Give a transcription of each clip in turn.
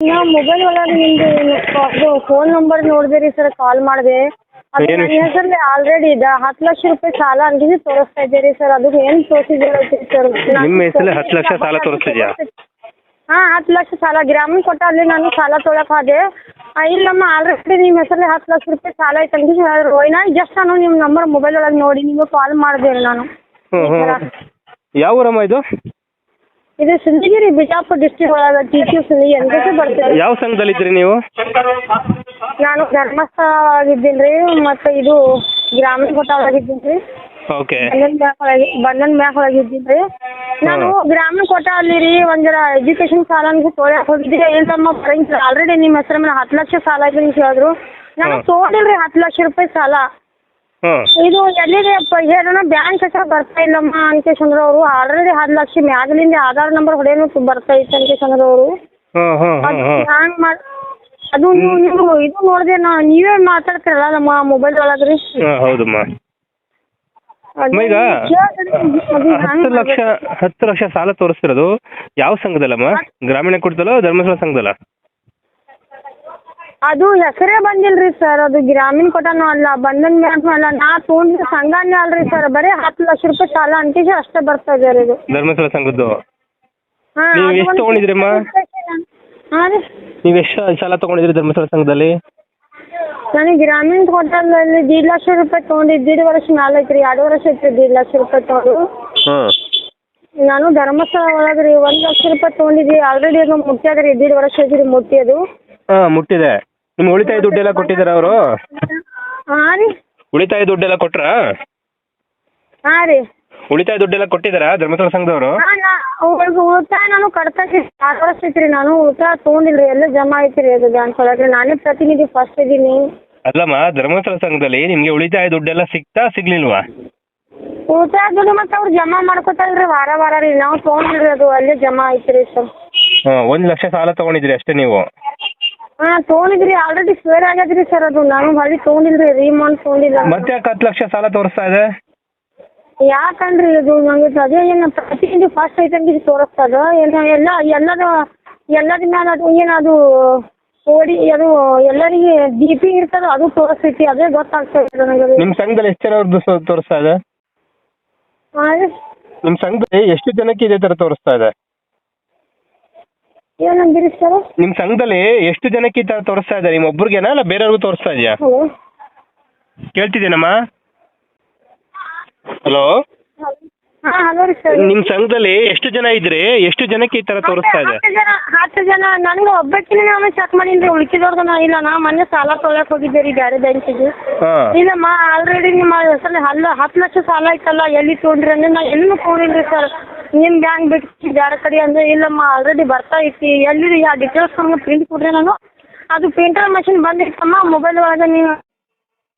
ನಾವು ಮೊಬೈಲ್ ಒಳಗೆ ನಿಮ್ದು ಇದು ಫೋನ್ ನಂಬರ್ ನೋಡಿದೆ ರೀ ಸರ್ ಕಾಲ್ ಮಾಡಿದೆ. ಅದು ಏನು? ನನ್ನ ಹೆಸರಲ್ಲಿ ಆಲ್ರೆಡಿ ಇದೆ. ಹತ್ತು ಲಕ್ಷ ರೂಪಾಯಿ ಸಾಲ ಅಂಗಡಿ ತೋರಿಸ್ತಾ ಇದ್ದೀರಿ ಸರ್ ಅದು ಏನು ಪ್ರೊಸೀಜರ್ ಐತಿ ಸರ್ ನಿಮ್ಮ ಹೆಸರಲ್ಲಿ ಹತ್ತು ಲಕ್ಷ ಸಾಲ ತೋರಿಸ್ತಿದ್ಯಾ? ಹಾಂ ಹತ್ತು ಲಕ್ಷ ಸಾಲ. ಗ್ರಾಮೀಣ ಕೊಟ್ಟಾಗಲಿ ನಾನು ಸಾಲ ತೊಗೊಳಕ್ಕೆ ಹೋದೆ ಆ, ಇಲ್ಲಮ್ಮ ಆಲ್ರೆಡಿ ನಿಮ್ಮ ಹೆಸರಲ್ಲಿ ಹತ್ತು ಲಕ್ಷ ರೂಪಾಯಿ ಸಾಲ ಐತೆ ಅಂತ ಹೇಳಿದ್ರು ಜಸ್ಟ್ ನಾನು ನಿಮ್ಮ ನಂಬರ್ ಮೊಬೈಲ್ ಒಳಗೆ ನೋಡಿ ನಿಮಗೆ ಕಾಲ್ ಮಾಡಿದೆ ನಾನು. ಹ್ಞೂ ಹ್ಞೂ ಯಾವ ಊರಮ್ಮ ಇದು? ಇದು ಸಿಂಧಗಿರಿ ಬಿಜಾಪುರ ಡಿಸ್ಟ್ರಿಕ್ಟ್ ಒಳಗೆ ಟಿ ಸಿ ಸಿಂಧಗಿ ಅಂತ ಬರ್ತದೆ ಯಾವ ಸಂಘದಲ್ಲಿದ್ರಿ ನೀವು? ನಾನು ಧರ್ಮಸ್ಥಳ ಒಳಗಿದ್ದೀನಿ ರೀ ಮತ್ತು ಇದು ಗ್ರಾಮೀಣ ಕೋಟ ಒಳಗಿದ್ದೀನಿ ರೀ ಓಕೆ. ಬಂಧನ್ ಬ್ಯಾಂಕ್ ಒಳಗೆ ಬಂಧನ್ ಬ್ಯಾಂಕ್ ಒಳಗಿದ್ದೀನಿ ರೀ ನಾನು ಗ್ರಾಮೀಣ ಕೋಟ ಅಲ್ಲಿ ರೀ ಒಂದು ಜರ ಎಜುಕೇಷನ್ ಸಾಲ ತೊಗೊಳಕ್ಕೆ ಹೋಗಿದ್ದೆ. ಏನಮ್ಮ ಬರಂಗಿಲ್ಲ. ಆಲ್ರೆಡಿ ನಿಮ್ಮ ಹೆಸರ ಮೇಲೆ ಹತ್ತು ಲಕ್ಷ ಸಾಲ ಐತಿ ಅಂತ ಹೇಳಿದ್ರು. ನಾನು ತೋರಿಲ್ರಿ ಹತ್ತು ಲಕ್ಷ ರೂಪಾಯಿ ಸಾಲ. ಹಾಂ. ಇದು ಎಲ್ಲಿದೆ ಹೇಳೋಣ ಬ್ಯಾಂಕ್ ಹೆಸರು ಬರ್ತಾ ಇಲ್ಲಮ್ಮ ಅನ್ಕೇಶಂದ್ರ ಅವರು. ಆಲ್ರೆಡಿ ಹತ್ತು ಲಕ್ಷ ಮ್ಯಾಗಲಿಂದ ಆಧಾರ್ ನಂಬರ್ ಹೊಡೆಯೋನು ಬರ್ತಾ ಇತ್ತು ಅನ್ಕೇಶಂದ್ರ ಅವರು. ಹಾಂ ಹಾಂ ಹಾಂ ಹಾಂ. ಹ್ಯಾಂಗ್ ಮಾಡ್ ಅದು ನೀವು ನೀವು ಇದು ನೋಡಿದೆ ನಾ ನೀವೇ ಮಾತಾಡ್ತೀರಲ್ಲ ನಮ್ಮ ಮೊಬೈಲ್ ಒಳಗ್ರಿ. ಹಾಂ ಹೌದಮ್ಮ. ಅಮ್ಮ, ಈಗ ಹತ್ತು ಲಕ್ಷ ಹತ್ತು ಲಕ್ಷ ಸಾಲ ತೋರಿಸ್ತಿರೋದು ಯಾವ ಸಂಘದಲ್ಲಮ್ಮ? ಗ್ರಾಮೀಣ ಕೊಡ್ತಲ್ಲ ಧರ್ಮಸ್ಥಳ ಸಂಘದಲ್ಲ? ಅದು ಹೆಸರೇ ಬಂದಿಲ್ರಿ ಸರ್ ಅದು ಗ್ರಾಮೀಣ ಕೊಟನು ಅಲ್ಲ ಬಂಧನ್ ಬ್ಯಾಂಕ್ ಅಲ್ಲ. ನಾ ತೊಗೊಂಡಿದ್ದ ಸಂಘನೇ ಅಲ್ರಿ ಸರ್ ಬರೀ ಹತ್ತು ಲಕ್ಷ ರೂಪಾಯಿ ಸಾಲ ಅಂತೀವಿ ಅಷ್ಟೇ ಬರ್ತಾ ಇದೆ ರೀ ಇದು. ಧರ್ಮಸ್ಥಳ ಸಂಘದ್ದು? ಹಾಂ ನೀವು ಎಷ್ಟು ತಗೊಂಡಿದ್ರಮ್ಮ? ಹಾಂ ರೀ. ನೀವು ಎಷ್ಟು ಸಾಲ ತಗೊಂಡಿದ್ರಿ ಧರ್ಮಸ್ಥಳ ಸಂಘದಲ್ಲಿ? ನನಗೆ ಗ್ರಾಮೀಣ ಹೋಟೆಲಲ್ಲಿ ದೀಡ್ ಲಕ್ಷ ರೂಪಾಯಿ ತಗೊಂಡಿದ್ದು. ದೀಡ್ ವರ್ಷ ನಾಲ್ಕು ಐತ್ರಿ ಎರಡು ವರ್ಷ ಐತ್ರಿ ದೀಡ್ ಲಕ್ಷ ರೂಪಾಯಿ ತೊಗೊಂಡು. ಹಾಂ. ನಾನು ಧರ್ಮಸ್ಥಳ ಒಳಗೆ ರೀ ಒಂದು ಲಕ್ಷ ರೂಪಾಯಿ ತೊಗೊಂಡಿದ್ವಿ ಆಲ್ರೆಡಿ ಅದು ಮುಟ್ಟ್ಯದ ರೀ ದೀಡ್ ವರ್ಷ ಐತ್ರಿ ಮುಟ್ಟಿ ಅದು ಹಾಂ ಮುಟ್ಟಿದೆ. ನಿಮ್ಗೆ ಉಳಿತಾಯ ದುಡ್ಡೆಲ್ಲ ಕೊಟ್ಟಿದಾರ ಅವರು? ಹಾಂ ರೀ. ಉಳಿತಾಯ ದುಡ್ಡೆಲ್ಲ ಕೊಟ್ರ? ಹಾಂ ರೀ. ಉಳಿತಾಯ ದುಡ್ಡೆಲ್ಲ ಕೊಟ್ಟಿದ್ದಾರಾ ಧರ್ಮಸ್ಥಳ ಸಂಘದವರು? ಉಳಿತಾಯ ನಾನು ಕಟ್ತಾ ಆರು ವರ್ಷ ಐತ್ರಿ ನಾನು ಉಳಿತಾಯ ತೊಗೊಂಡಿಲ್ರಿ ಎಲ್ಲ ಜಮಾ ಐತ್ರಿ ಅದು ಬ್ಯಾಂಕ್ ನಾನೇ ಪ್ರತಿನಿಧಿ ಫಸ್ಟ್ ಇದೀನಿ. ಅಲ್ಲಮ್ಮ ಧರ್ಮಸ್ಥಳ ಸಂಘದಲ್ಲಿ ನಿಮ್ಗೆ ಉಳಿತಾಯ ದುಡ್ಡೆಲ್ಲ ಸಿಗ್ತಾ ಸಿಗ್ಲಿಲ್ವಾ? ಉಳಿತಾಯ ದುಡ್ಡು ಮತ್ತೆ ಅವ್ರು ಜಮಾ ಮಾಡ್ಕೊತಾರಲ್ರಿ ವಾರ ವಾರ ರೀ. ನಾವು ತೊಗೊಂಡಿಲ್ರಿ ಅದು ಅಲ್ಲೇ ಜಮಾ ಐತ್ರಿ ಸರ್. ಒಂದು ಲಕ್ಷ ಸಾಲ ತಗೊಂಡಿದ್ರಿ ಅಷ್ಟೇ ನೀವು? ಹಾಂ ತೊಗೊಂಡಿದ್ರಿ ಆಲ್ರೆಡಿ ಶೇರ್ ಆಗ್ಯದ್ರಿ ಸರ್ ಅದು. ನಾನು ಹೊಳ್ಳಿ ತೊಗೊಂಡಿಲ್ರಿ ರೀಮೌಂಟ್ ತೊಗೊಂಡಿಲ್ಲ. ಮತ್ತೆ ಯಾಕೆ ಹತ್ತು ಲಕ್ಷ ಸಾಲ ತೋರಿಸ್ತಾ ಇದೆ? ಯಾಕಂದ್ರಿ ಇದು ನಂಗೆ ಅದೇ? ಏನು ಫಾಸ್ಟ್ ಫಸ್ಟ್ ಅಂತ ತೋರಿಸ್ತದ ಏನು ಎಲ್ಲ ಎಲ್ಲದ ಎಲ್ಲದ ಮ್ಯಾಲ ಅದು ಏನದು ಓಡಿ ಅದು ಎಲ್ಲರಿಗೆ ಡಿಪಿ ಇರ್ತದ ಅದು ತೋರಿಸ್ತೈತಿ. ಅದೇ ಗೊತ್ತಾಗ್ತಾ ಇದೆ ನನಗೆ ನಿಮ್ ಸಂಘದಲ್ಲಿ ಎಷ್ಟು ಜನರದ್ದು ಅವ್ರದ್ದು ತೋರಿಸ್ತಾ ಇದೆ? ಹಾಂ ರೀ ನಿಮ್ಮ ಸಂಘದಲ್ಲಿ ಎಷ್ಟು ಜನಕ್ಕೆ ಇದೇ ತರ ತೋರಿಸ್ತಾ ಇದೆ? ಏನಂದಿರಿ ಸರ್ ನಿಮ್ಮ ಸಂಘದಲ್ಲಿ ಎಷ್ಟು ಜನಕ್ಕೆ ಈ ತರ ತೋರಿಸ್ತಾ ಇದ್ದಾರೆ? ನಿಮ್ಮ ಒಬ್ರಿಗೇನಾ ಅಲ್ಲ ಬೇರೆಯವ್ರಿಗೂ ತೋರಿಸ್ತಾ ಇದೆಯಾ? ಹಲೋ ಕೇಳ್ತಿದ್ದೀನಮ್ಮ. ಹಲೋ? ನಿಮ್ ಹಲೋ ರೀ ಸರ್. ನಿಮ್ಮ ಸಂಘದಲ್ಲಿ ಎಷ್ಟು ಜನ ಇದ್ರಿ? ಎಷ್ಟು ಜನಕ್ಕೆ ಈ ತರ ತೋರಿಸ್ತಾ ಇದೆ ಹತ್ತು ಜನ ಹತ್ತು ಜನ. ನನಗೆ ಒಬ್ಬಕ್ಕಿನ ನಾನು ಚೆಕ್ ಮಾಡೀನಿ ಉಳ್ಕಿದವ್ರದ್ದು ನಾ ಇಲ್ಲ. ನಾ ಮೊನ್ನೆ ಸಾಲ ತೊಗೊಳಕ್ ಹೋಗಿದ್ದೆ ರೀ ಬೇರೆ ಬ್ಯಾಂಕಿಗೆ. ಹಾಂ. ಇಲ್ಲಮ್ಮ ಆಲ್ರೆಡಿ ನಿಮ್ಮ ಹೆಸರಲ್ಲಿ ಹಲ್ಲ ಹತ್ತು ಲಕ್ಷ ಸಾಲ ಐತಲ್ಲ ಎಲ್ಲಿ ತೊಗೊಂಡ್ರಿ ಅಂದ್ರೆ ನಾ ಎಲ್ಲೂ ತೊಗೊಂಡಿಲ್ರಿ ಸರ್. ನಿಮ್ಮ ಗ್ಯಾಂಗ್ ಬಿಟ್ಟು ಬೇರೆ ಕಡೆ ಅಂದ್ರೆ ಇಲ್ಲಮ್ಮ ಆಲ್ರೆಡಿ ಬರ್ತಾ ಐತಿ ಎಲ್ಲಿ ಆ ಡೀಟೇಲ್ಸ್ ನಮ್ಗೆ ಪ್ರಿಂಟ್ ಕೊಡ್ರಿ ನಾನು? ಅದು ಪ್ರಿಂಟರ್ ಮಷಿನ್ ಬಂದಿತ್ತಮ್ಮ ಮೊಬೈಲ್ ಒಳಗೆ ನೀವು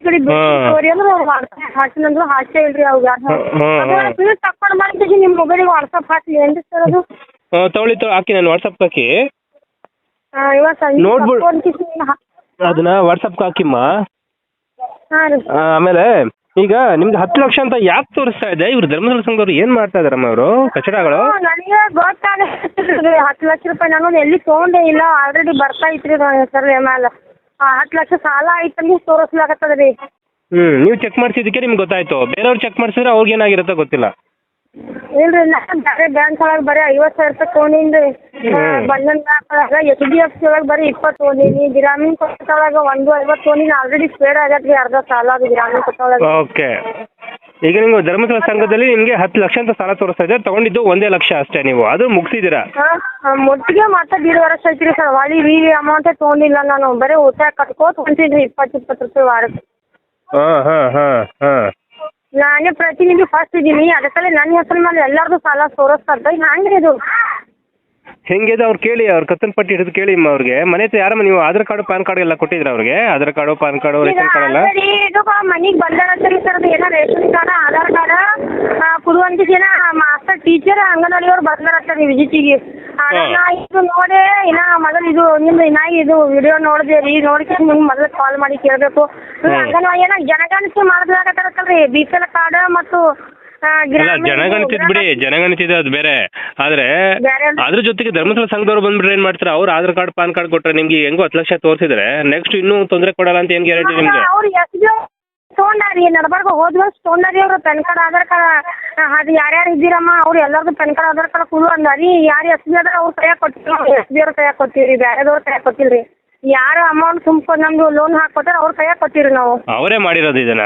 ಕಡೆ ಅಂದ್ರೆ ಅವ್ರು ವಾಟ್ಸಪ್ ಹಾಕೇ ಇಲ್ರಿ. ಪ್ರಿಂಟ್ ನಿಮ್ಮ ಮೊಬೈಲಿಗೆ ವಾಟ್ಸಪ್ ಹಾಕಿ ಏನ್ರಿ ಸರ್ ಅದು? ತಗೊಳ್ಳಿ ಹಾಕಿ ನಾನು ಹಾಕಿ. ನೋಡ್ಬಿಡ್- ಅದನ್ನ ವಾಟ್ಸಪ್ಗೆ ಹಾಕಿಮ್ಮ. ಹಾಂ ಆಮೇಲೆ ಈಗ ನಿಮ್ಗೆ ಹತ್ತು ಲಕ್ಷ ಅಂತ ಯಾಕೆ ತೋರಿಸ್ತಾ ಇದೆ? ಇವ್ರು ಧರ್ಮಸ್ಥಳ ಸಂಘದವ್ರು ಏನ್ ಮಾಡ್ತಾ ಇದಾರಮ್ಮ ಅವರು? ಕಚಡಗಳು? ನನಗೆ ಗೊತ್ತಾಗತ್ತೆ ಹತ್ತು ಲಕ್ಷ ರೂಪಾಯಿ ನಾನು ಎಲ್ಲಿ ತಗೊಂಡೇ ಇಲ್ಲ. ಆಲ್ರೆಡಿ ಬರ್ತಾ ಇತ್ರಿ ನನ್ನ ಹೆಸರು ಮೇಲೆ. ಹತ್ತು ಲಕ್ಷ ಸಾಲ ಐತಂದು ತೋರಿಸ್ಲಾಕತ್ತದ ರೀ ಹ್ಮ್ ನೀವು ಚೆಕ್ ಮಾಡ್ಸಿದ್ದಕ್ಕೆ ನಿಮ್ಗೆ ಗೊತ್ತಾಯ್ತು. ಬೇರೆಯವ್ರು ಚೆಕ್ ಮಾಡ್ಸಿದ್ರೆ ಅವ್ರಿಗೆ ಏನಾಗಿರುತ್ತೋ ಗೊತ್ತಿಲ್ಲ. ಇಲ್ರಿ ನಾನು ಬೇರೆ ಬ್ಯಾಂಕ್ ಒಳಗೆ ಬರೀ ಐವತ್ತು ಸಾವಿರ ರೂಪಾಯಿ ತೊಗೊಂಡಿನಿ ಹ್ಮ್. ಬಂಧನ್ ಬ್ಯಾಂಕ್ ಒಳಗೆ ಎಚ್ ಡಿ ಎಫ್ ಸಿ ಒಳಗೆ ಬರೀ ಇಪ್ಪತ್ತು ತೊಗೊಂಡಿನಿ. ಗ್ರಾಮೀಣ ಕೊಟ್ಟ ಒಳಗೆ ಒಂದು ಐವತ್ತು ತೊಗೊಂಡಿನಿ. ಆಲ್ರೆಡಿ ಸ್ಪೇಡ್ ಆಗತ್ತೆ ರೀ ಅರ್ಧ ಸಾಲ ಅದು ಗ್ರಾಮೀಣ ಕೊಟ್ಟ ಒಳಗೆ. ಓಕೆ. ಈಗ ನೀವು ಧರ್ಮಸ್ಥಳ ಸಂಘದಲ್ಲಿ ನಿಮಗೆ ಹತ್ತು ಲಕ್ಷ ಅಂತ ಸಾಲ ತೋರಿಸ್ತಾ ಇದ್ದಾರೆ? ತಗೊಂಡಿದ್ದು ಒಂದೇ ಲಕ್ಷ ಅಷ್ಟೇ ನೀವು. ಅದು ಮುಗಿಸಿದ್ದೀರಾ? ಹಾಂ ಮಾತ್ರ ಮತ್ತೆ ದೀಡ್ ವರ್ಷ ಐತ್ರಿ ಸರ್. ಹೊಳಿ ಈ ಅಮೌಂಟೇ ತೊಗೊಂಡಿಲ್ಲ ನಾನು. ಬರೀ ಉಳಿತಾಯ ಕಟ್ಕೋತ ಹೊಂಟೀನಿ ಇಪ್ಪತ್ತು ಇಪ್ಪತ್ತು ರೂಪಾಯಿ ವಾರಕ್ಕೆ. ಹಾಂ ಹಾಂ ಹಾಂ ಹಾಂ. ನಾನೇ ಪ್ರತಿನಿಧಿ ಫಸ್ಟ್ ಇದೀನಿ. ಅದಕ್ಕಲ್ಲೇ ನನ್ನ ಹೆಸರು ಮೇಲೆ ಎಲ್ಲರದು ಸಾಲ ತೋರಿಸ್ತದ ಹ್ಯಾಂಗ್ರಿ ಇದು? ಹೆಂಗಿದೆ ಅವ್ರು ಕೇಳಿ ಅವ್ರ ಕತ್ತನ್ ಪಟ್ಟಿ ಹಿಡಿದು ಕೇಳಿ ಅವ್ರಿಗೆ. ಮನೆ ಹತ್ರ ಯಾರಮ್ಮ ನೀವು ಆಧಾರ್ ಕಾರ್ಡ್ ಪಾನ್ ಕಾರ್ಡ್ ಎಲ್ಲ ಕೊಟ್ಟಿದ್ರ ಅವ್ರಿಗೆ? ಆಧಾರ್ ಕಾರ್ಡು ಪಾನ್ ಕಾರ್ಡ್ ಈಗ ರೇಷನ್ ಕಾರ್ಡ್ ಎಲ್ಲ? already ಇದು ಮನಿಗೆ ಸರ್ ಅದು ಏನೋ ರೇಷನ್ ಕಾರ್ಡ್ ಆಧಾರ್ ಕಾರ್ಡ್ ಕುಡುವಂತ ಜನ ಮಾಸ್ಟರ್ ಟೀಚರ್ ಅಂಗನವಾಡಿಯವ್ರು ಬಂದಾರತ್ರಿ ವಿಸಿಟಿಗೆ ನಾ ಇದು ನೋಡೇ ಇನ್ನ ಮೊದಲು ಇದು ನಿಮ್ದು ಇನ್ನ ಇದು ವಿಡಿಯೋ ನೋಡಿದೆ ರೀ ನೋಡ್ಕೊಂಡು ನಿಮ್ಗೆ ಮೊದಲು ಕಾಲ್ ಮಾಡಿ ಕೇಳಬೇಕು. ಅಂಗನವಾಡಿ ಏನೋ ಜನಗಣತಿ ಮಾಡಿದ ಬಿ ಪಿ ಎಲ್ ಕಾರ್ಡ್ ಮತ್ತು ಅಲ್ಲ ಜನಗಣತಿದ್ ಬಿಡಿ ಜನಗಣತಿದೆ ಅದು ಬೇರೆ. ಆದ್ರೆ ಅದ್ರ ಜೊತೆಗೆ ಧರ್ಮಸ್ಥಳ ಸಂಘದವ್ರು ಬಂದ್ಬಿಟ್ರೆ ಏನ್ ಮಾಡ್ತಾರೆ? ಅವ್ರ ಆಧಾರ್ ಕಾರ್ಡ್ ಪಾನ್ ಕಾರ್ಡ್ ಕೊಟ್ರೆ ನಿಮ್ಗೆ ಹೆಂಗೋ ಹತ್ತು ಲಕ್ಷ ತೋರಿಸಿದ್ರೆ ನೆಕ್ಸ್ಟ್ ಇನ್ನೂ ತೊಂದರೆ ಕೊಡಲ್ಲ ಅಂತ ಏನ್ ಗ್ಯಾರಂಟಿ ನಿಮ್ಗೆ? ಅವ್ರು ತೊಗೊಂಡಾರಿ ನಡ್ಬಾರ್ಗ ಹೋದ್ ವರ್ಷ ತೊಗೊಂಡಾರಿ PAN pen card Aadhaar card ಅದು ಯಾರ್ಯಾರು ಇದ್ದೀರಮ್ಮ ಅವ್ರು ಎಲ್ಲರದು ಪೆನ್ ಕಾರ್ಡ್ ಆಧಾರ್ ಕಾರ್ಡ್ ಕೊಡು ಅಂದಾರಿ ಯಾರು ಎಸ್ ಬಿ ಅದಾರ ಅವ್ರ ಕೈಯಾಗ ಕೊಟ್ಟಿಲ್ಲ ಎಸ್ ಬಿ ಅವ್ರ ಕೈಯಾಗ ಕೊಟ್ಟಿರಿ ಬೇರೆದವ್ರ ಕೈಯಾಗ ಕೊಟ್ಟಿಲ್ರಿ. ಯಾರು ಅಮೌಂಟ್ ತುಂಬ್ಕೊಂಡು ನಮ್ದು ಲೋನ್ ಹಾಕೊತಾರ ಅವ್ರ ಕೈಯಾಗ ಕೊಟ್ಟಿರಿ ನಾವು. ಅವರೇ ಮಾಡಿರೋದು ಇದನ್ನ.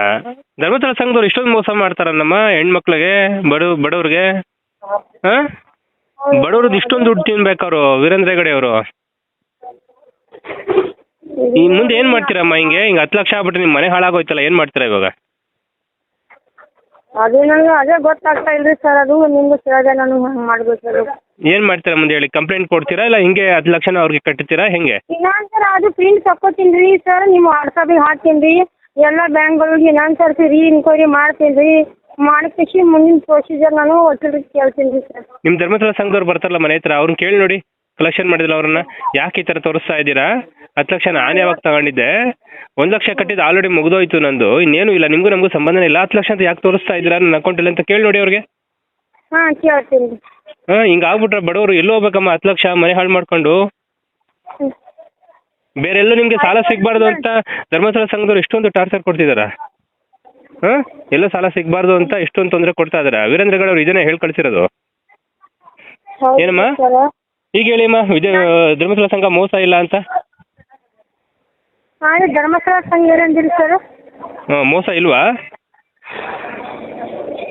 ಧರ್ಮಸ್ಥಳ ಸಂಘದವ್ರು ಇಷ್ಟೊಂದು ಮೋಸ ಮಾಡ್ತಾರ ನಮ್ಮ ಹೆಣ್ಮಕ್ಳಿಗೆ ಬಡ ಬಡವ್ರಿಗೆ? ಹಾ? ಬಡವ್ರದ್ದು ಇಷ್ಟೊಂದು ದುಡ್ಡು ತಿನ್ಬೇಕವ್ರು ವೀರೇಂದ್ರ ಹೆಗಡೆ ಅವರು. ಈ ಮುಂದೆ ಏನ್ ಮಾಡ್ತೀರಮ್ಮ ಹಿಂಗೆ? ಹಿಂಗೆ ಹತ್ತು ಲಕ್ಷ ಆಗ್ಬಿಟ್ರೆ ನಿಮ್ಮ ಮನೆ ಹಾಳಾಗೋಯ್ತಲ್ಲ ಏನ್ ಮಾಡ್ತೀರಾ ಇವಾಗ? ಅದೇ ನನಗೆ ಅದೇ ಗೊತ್ತಾಗ್ತಾ ಇಲ್ರಿ ಸರ್ ಅದು ನಿಮ್ಗೆ ಕೇಳಿದೆ ನಾನು ಹಂಗೆ ಮಾಡ್ಬೇಕು ಏನ್ ಮಾಡ್ತೀರಾ ಮುಂದೆ ಹೇಳಿ? ಕಂಪ್ಲೇಂಟ್ ಕೊಡ್ತೀರಾ ಇಲ್ಲ ಹಿಂಗೆ ಹತ್ತು ಲಕ್ಷನ ಅವ್ರಿಗೆ ಕಟ್ತೀರಾ? ಹೆಂಗೆ? ಇನ್ನೊಂದು ಸರ್ ಅದು ಪ್ರಿಂಟ್ ತಕ್ಕೋತೀನಿ ರೀ ಸರ್ ನಿಮ್ಮ ವಾಟ್ಸಪ್ಪಿಗೆ ಹಾಕ್ತೀನಿ ರೀ. ಎಲ್ಲ ಬ್ಯಾಂಕ್ಗಳಿಗೆ ಇನ್ನೊಂದು ಸರ್ತಿ ರೀ ಇನ್ಕ್ವೈರಿ ಮಾಡ್ತೀನಿ ರೀ. ತಕ್ಷಣ ಮುಂದಿನ ಪ್ರೊಸೀಜರ್ ನಾನು ವಕೀಲ್ರಿಗೆ ಕೇಳ್ತೀನಿ ರೀ ಸರ್ ನಿಮ್ಮ ಧರ್ಮಸ್ಥಳ ಸಂಘದವ್ರು ಬರ್ತಾರಲ್ಲ ಮನೆ ಹತ್ರ ಅವ್ರನ್ನ ಕೇಳಿ ನೋಡಿ. ಕಲೆಕ್ಷನ್ ಮಾಡಿದಿಲ್ಲ ಅವ್ರನ್ನ. ಯಾಕೆ ಈ ತರ ತೋರಿಸ್ತಾ ಇದ್ದೀರಾ? ಹತ್ತು ಲಕ್ಷ ನಾನು ಯಾವಾಗ ತಗೊಂಡಿದ್ದೆ? ಒಂದು ಲಕ್ಷ ಕಟ್ಟಿದ್ದು ಆಲ್ರೆಡಿ ಮುಗಿದೋಯ್ತು ನಂದು. ಇನ್ನೇನು ಇಲ್ಲ ನಿಮಗೂ ನಮಗೂ ಸಂಬಂಧನೇ ಇಲ್ಲ. ಹತ್ತು ಲಕ್ಷ ಅಂತ ಯಾಕೆ ತೋರಿಸ್ತಾ ಇದ್ದೀರಾ? ನನ್ನ ಅಕೌಂಟಲ್ಲಿ ಅಂತ ಕೇಳಿ ನೋಡಿ ಅವ್ರಿಗೆ. ಹಾಂ ಕೇಳ್ತೀನಿ ರೀ. ಹಾಂ ಹಿಂಗ ಆಗ್ಬಿಟ್ರೆ ಬಡವರು ಎಲ್ಲಿ ಹೋಗ್ಬೇಕಮ್ಮ? ಹತ್ತು ಲಕ್ಷ ಮನೆ ಹಾಳು ಮಾಡ್ಕೊಂಡು. ಬೇರೆ ಎಲ್ಲೂ ನಿಮಗೆ ಸಾಲ ಸಿಗಬಾರ್ದು ಅಂತ ಧರ್ಮಸ್ಥಳ ಸಂಘದವ್ರು ಎಷ್ಟೊಂದು ಟಾರ್ಚರ್ ಕೊಡ್ತಿದಾರ? ಹಾ ಎಲ್ಲೂ ಸಾಲ ಸಿಗಬಾರ್ದು ಅಂತ ಎಷ್ಟೊಂದು ತೊಂದರೆ ಕೊಡ್ತಾ ಇದಾರೆ. ವೀರೇಂದ್ರ ಗೌಡ ಅವ್ರು ಇದನ್ನೇ ಹೇಳಿ ಕಳಿಸಿರೋದು. ಹೌದು ಏನಮ್ಮ? ಈಗ ಈಗ ಹೇಳಿಮ್ಮ ವಿಜಯ ಧರ್ಮಸ್ಥಳ ಸಂಘ ಮೋಸ ಇಲ್ಲ ಅಂತ? ಹಾಂ ಧರ್ಮಸ್ಥಳ ಸಂಘ ಏನಂದಿರಿ ಸರ್? ಹಾಂ ಮೋಸ ಇಲ್ವಾ?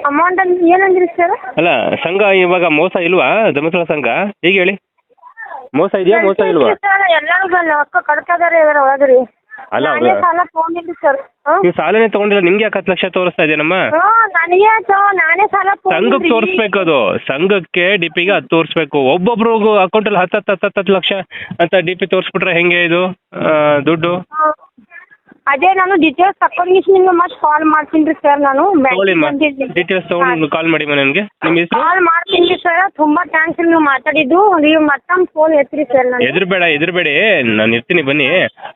ಅಮೌಂಟ್ ಅಂತ ಏನಂದಿರಿ ಸರ್ ಅಲ್ಲ ಸಂಘ ಇವಾಗ ಮೋಸ ಇಲ್ವಾ? ಧರ್ಮಸ್ಥಳ ಸಂಘ? ಈಗ ಹೇಳಿ. ಮೋಸ ಇದೆಯಾ ಮೋಸ ಇಲ್ವಾ? ಸರ್ ಎಲ್ಲರಿಗೂ ರೊಕ್ಕ ಕಟ್ತದಾರೆ ಅದರ ಒಳಗೆ ರೀ ಅಲ್ಲ ನಾನೇ ಅವ್ರು- ಸಾಲ ತೊಗೊಂಡಿದ್ರಿ ಸರ್ ನೀವು ಸಾಲನೇ ತಗೊಂಡಿಲ್ಲ ನಿಮ್ಗೆ ಯಾಕೆ ಹತ್ತು ಲಕ್ಷ ತೋರಿಸ್ತಾ ಇದೆಯಮ್ಮ ಹಾಂ ನನಗೆ ತೊ- ನಾನೇ ಸಾಲ ಸಂಘಕ್ಕೆ. ತೋರಿಸ್ಬೇಕು ಅದು ಸಂಘಕ್ಕೆ ಡಿ ಪಿಗೆ ಅದು ತೋರಿಸ್ಬೇಕು. ಒಬ್ಬೊಬ್ರು ಅಕೌಂಟಲ್ಲಿ ಹತ್ತು ಹತ್ತು ಹತ್ತು ಹತ್ತು ಲಕ್ಷ ಅಂತ ಡಿ ಪಿ ತೋರಿಸ್ಬಿಟ್ರೆ ಹೆಂಗೆ ಇದು? ಆ, ದುಡ್ಡು. ಅದೇ ನಾನು ಡೀಟೇಲ್ಸ್ ತಕೊಂಡ್ ನಿಮ್ಗೆ ಮತ್ತೆ ಕಾಲ್ ಮಾಡ್ತೀನಿ ರೀ ಸರ್ ನಾನು. ತಗೊಳ್ಳಿಮ್ಮ ಡೀಟೇಲ್ಸ್ ತಗೊಂಡು ಕಾಲ್ ಮಾಡಿಮ್ಮ ನನಗೆ. ನಿಮ್ಮ ಹೆಸರು? ಕಾಲ್ ಮಾಡ್ತೀನಿ ರೀ ಸರ್ ತುಂಬಾ ಥ್ಯಾಂಕ್ಸ್ ನೀವು ಮಾತಾಡಿದ್ದು. ನೀವು ಮತ್ತೊಮ್ಮೆ ಫೋನ್ ಎತ್ತಿರಿ ಸರ್ ನಾನು ಎದುರುಬೇಡ ಎದುರುಬೇಡಿ. ನಾನು ಇರ್ತೀನಿ ಬನ್ನಿ.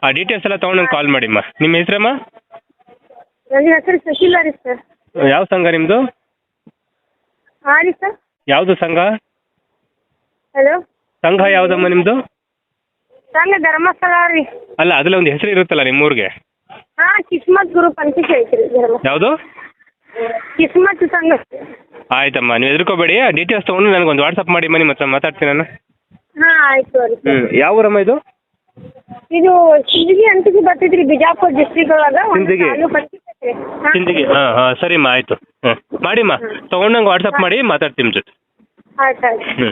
ಆ ಡೀಟೇಲ್ಸ್ ಎಲ್ಲ ತಗೊಂಡು ನಂಗೆ ಕಾಲ್ ಮಾಡಿಮ್ಮ ನಿಮ್ಮ ಹೆಸರಮ್ಮ? ನನ್ನ ಹೆಸರು ರೀ ಸರ್ ಯಾವ ಸಂಘ ನಿಮ್ಮದು ಹಾಂ ರೀ ಸರ್ ಯಾವುದು ಸಂಘ? ಹಲೋ ಸಂಘ ಯಾವುದಮ್ಮ ನಿಮ್ಮದು ಸಂಘ ಧರ್ಮಸ್ಥಳ ರೀ. ಅಲ್ಲ ಅದ್ರಲ್ಲಿ ಒಂದು ಹೆಸರು ಇರುತ್ತಲ್ಲ ನಿಮ್ಮೂರಿಗೆ. ಹಾಂ ಕಿಸ್ಮತ್ ಗ್ರೂಪ್ ಅಂತ ಕೇಳ್ತೀರಿ ಯಾವುದು? ಕಿಸ್ಮತ್ ಸಂಘ. ಆಯ್ತಮ್ಮ ನೀವು ಹೆದರ್ಕೋಬೇಡಿ. ಡೀಟೇಲ್ಸ್ ತಗೊಂಡು ನನಗೆ ಒಂದು ವಾಟ್ಸಪ್ ಮಾಡಿ ಮನೆ ಮತ್ತೆ ಮಾತಾಡ್ತೀನಿ ನಾನು. ಹಾ ಆಯ್ತು ಹ್ಞೂ ಯಾವ ಊರಮ್ಮ ಇದು? ಇದು ಸಿಂದಗಿ ಅಂತಿಗೆ ಬರ್ತಿದ್ರಿ ಬಿಜಾಪುರ ಡಿಸ್ಟ್ರಿಕ್ಟ್ ಒಳಗೆ ಒಂದು ಸಿಂದಗಿ? ತಾಲೂಕು. ಹಾಂ. ಹಾಂ ಹಾಂ ಸರಿಮ್ಮ ಆಯ್ತು. ಹ್ಞೂ ಮಾಡಿಮ್ಮ. ತೊಗೊಂಡು ನಂಗೆ ವಾಟ್ಸಪ್ ಮಾಡಿ ಮಾತಾಡ್ತೀನಿ ನಿಮ್ಮ ಜೊತೆ. ಆಯ್ತು ಆಯ್ತು. ಹ್ಞೂ